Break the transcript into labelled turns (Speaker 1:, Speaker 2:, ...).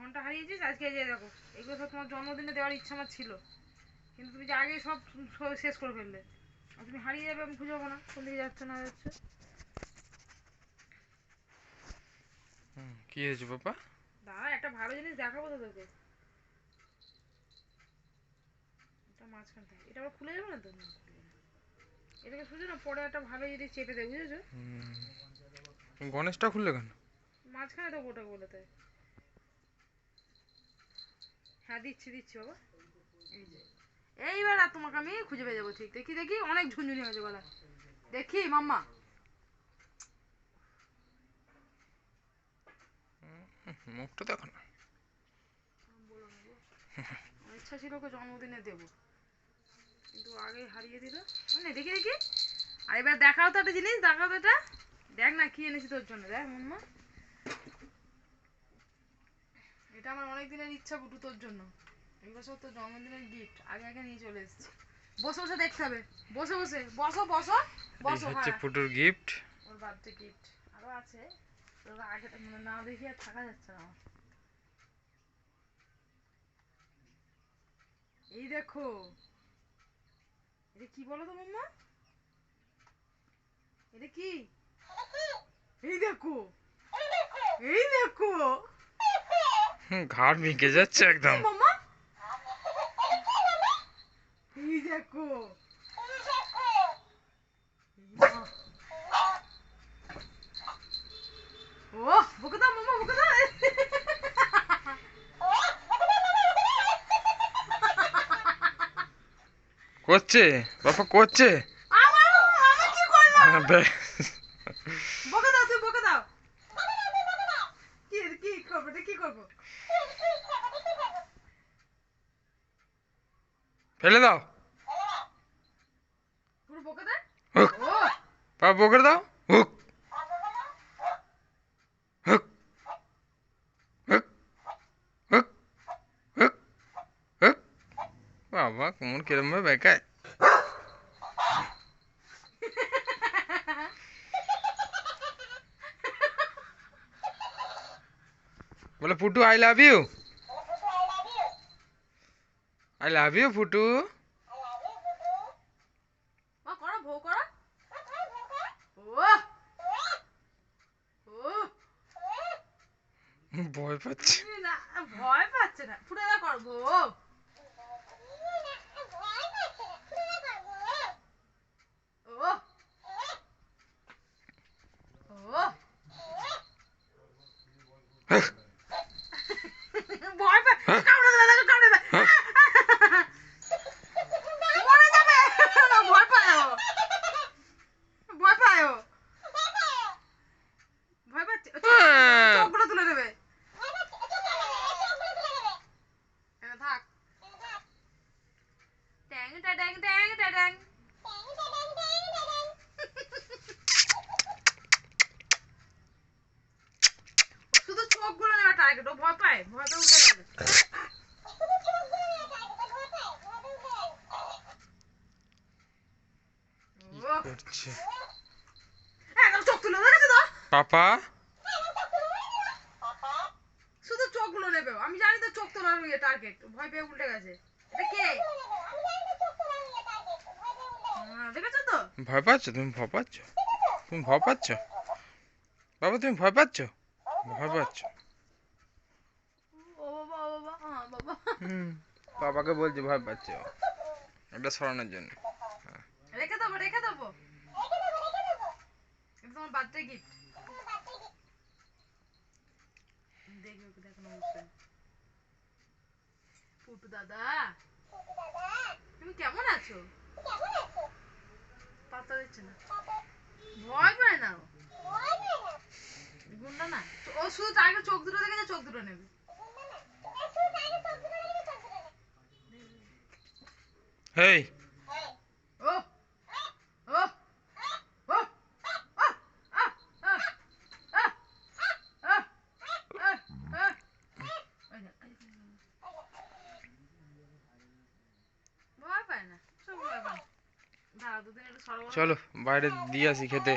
Speaker 1: ঘণ্টা হারিয়েছিস? আজকে এই যে দেখো এগুলো সব তোমার জন্মদিনে দেওয়ার ইচ্ছা আমার ছিল। কিন্তু তুমি যে আগে সব শেষ করে ফেললে। আর তুমি হারিয়ে যাবে আমি খুঁজে পাবো না। কোন দিকে যাচ্ছে না যাচ্ছে।
Speaker 2: কি হয়েছে বাবা
Speaker 1: দাঁড়া একটা ভালো জিনিস দেখাবো তো তোকে এটা মাঝখান থেকে। এটা আবার খুলে যাবে না তো। এটাকে শুধু না পরে একটা ভালো জিনিস চেপে দেবে বুঝেছ?
Speaker 2: গণেশটা খুললে কেন?
Speaker 1: মাঝখানে তো ওটা বলে তাই হ্যাঁ দিচ্ছি দিচ্ছি বাবা। এই যে। এইবার আর তোমাকে আমি খুঁজে পেয়ে যাব ঠিক। দেখি দেখি অনেক ঝুনঝুনি হয়েছে গলা দেখি মাম্মা।
Speaker 2: মুখটা দেখো না।
Speaker 1: ইচ্ছা ছিল ওকে জন্মদিনে দেবো। কিন্তু আগে হারিয়ে দিল। মানে দেখি দেখি। আর এবার দেখাও তো একটা জিনিস দেখাও তো এটা দেখ না কি এনেছি তোর জন্য। দেখ মাম্মা। এটা আমার অনেক দিনের ইচ্ছা বুটু তোর জন্য। এই বছর তোর জন্মদিনের গিফট আগে আগে নিয়ে চলে এসেছি। বসে বসে দেখতে হবে। বসে বসে। বসো বসো। বসো
Speaker 2: হচ্ছে
Speaker 1: হ্যাঁ।
Speaker 2: ফুটুর গিফট
Speaker 1: ওর বার্থডে গিফট আরও আছে। তো আগে মানে না দেখি আর থাকা যাচ্ছে না। এই দেখো। এটা কি বলো তো মাম্মা? এটা কি? এই দেখো। এই দেখো।
Speaker 2: ঘাড় ভেঙে যাচ্ছে একদম।
Speaker 1: এই দেখো। ও বকে দাও মাম্মা বকে দাও।
Speaker 2: করছে? বাবা করছে?
Speaker 1: আমার আমি কি করলাম
Speaker 2: হ্যাঁ, বে-
Speaker 1: বকে দাও তুই বকে দাও কি কি করব এটা কি করব?
Speaker 2: ফেলে দাও।
Speaker 1: পুরো বকে দে।
Speaker 2: দাও। হুক। হুক। হুক। হুক। হুক। হুক। বাবা কোমর কিরম বেকায়। বলে Phutu I love you I love you Phutu. ভয় পাচ্ছে।
Speaker 1: না ভয় পাচ্ছে না। ফুটে না করব ও ও ভয় পা কামড়ে দেবে দেখো কামড়ে দেবে মরে যাবে ভয় পায় ও। ভয় পায় ও। ভয় পাচ্ছে ও, চোখ- চোখগুলো তুলে দেবে এনে থাক ট্যাং ট্যাং ট্যাং ট্যাং শুধু চোখগুলো নেওয়া টার্গেট ভয় পেয়ে উঠে ও,
Speaker 2: করছে
Speaker 1: একদম চোখ তুলে দেখেছ তো
Speaker 2: পাপা
Speaker 1: শুধু চোখগুলো নেবে। আমি জানি তো চোখ তোলার ইয়ে টার্গেট ভয় পেয়ে উল্টে গেছে। এটা কে? দেখেছ তো?
Speaker 2: ভয় পাচ্ছ? তুমি ভয় পাচ্ছ? তুমি ভয় পাচ্ছ? বাবা তুমি ভয় পাচ্ছ? ভয় পাচ্ছ
Speaker 1: ও বাবা ও বাবা হ্যাঁ বাবা
Speaker 2: হুম বাবাকে বলছি, ভয় পাচ্ছ এটা সরানোর জন্য।
Speaker 1: রেখে দেবো রেখে দেবো। তোমার বার্থডে গিফট দেখবে আছো? পাত্তা দিচ্ছে না। ভয় পায় না গুন্ডা না। শুধু চোখ দুটো দেখে চোখ দুটো নেবে
Speaker 2: হেই
Speaker 1: ও ও ও ও আ আ আ আ আ আ ভয় পায় না সব ভয় পায় দাঁড়া দুদিন একটু সরবরাহ
Speaker 2: চলো বাইরে দিয়ে আসি খেতে।